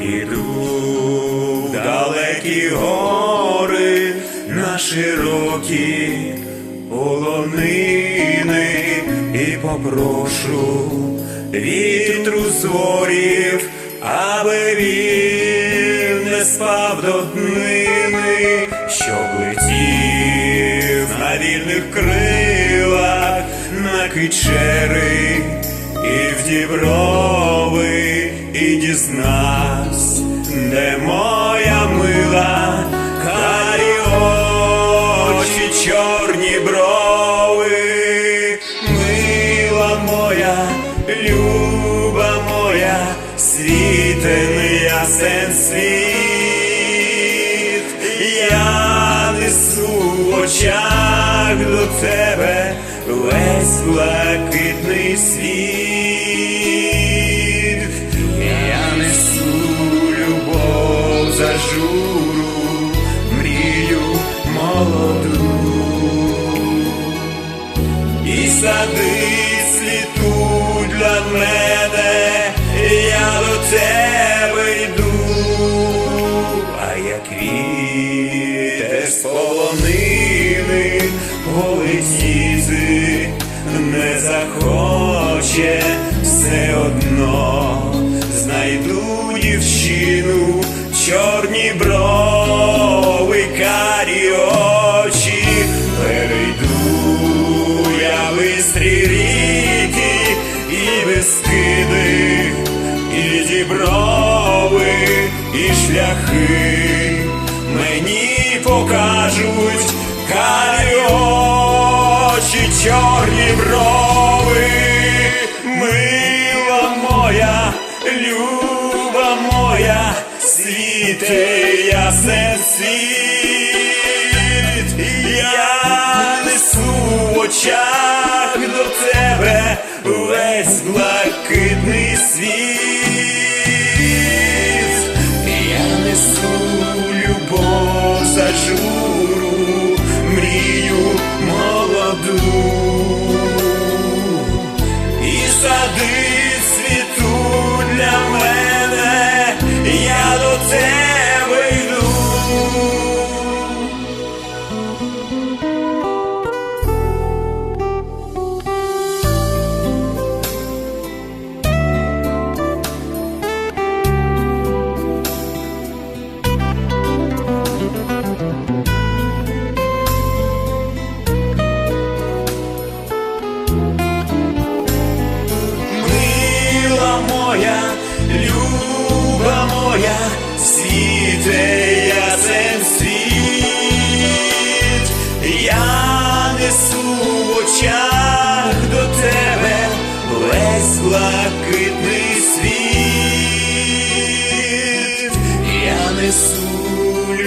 Іду в далекі гори на широкі полонини. І попрошу вітру зворів, аби він не спав до днини, щоб летів на вільних крилах на кичери і в діброви, і дізнавсь, де моя мила, карі очі, чорні брови, мила моя, люба моя, світений ясен світ, я несу в очах до тебе весь блакитний світ, журу, мрію молоду, і сади цвітуть для мене, я до тебе йду, а як вітер з полонини полетіти не захоче, все одно знайду дівчину, чорні брови, карі очі, перейду я бистрі ріки і безкиди, і діброви, і шляхи. Мені покажуть карі очі, чорні брови, світе ясен світ, я несу в очах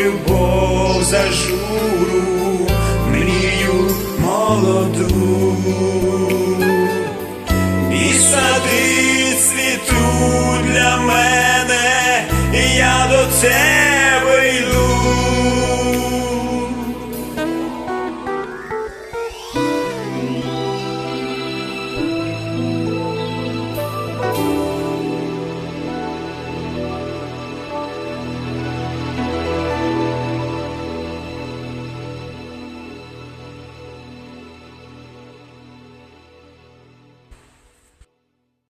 любов за журу, мрію молоду і сади цвіту для мене, я до тебе.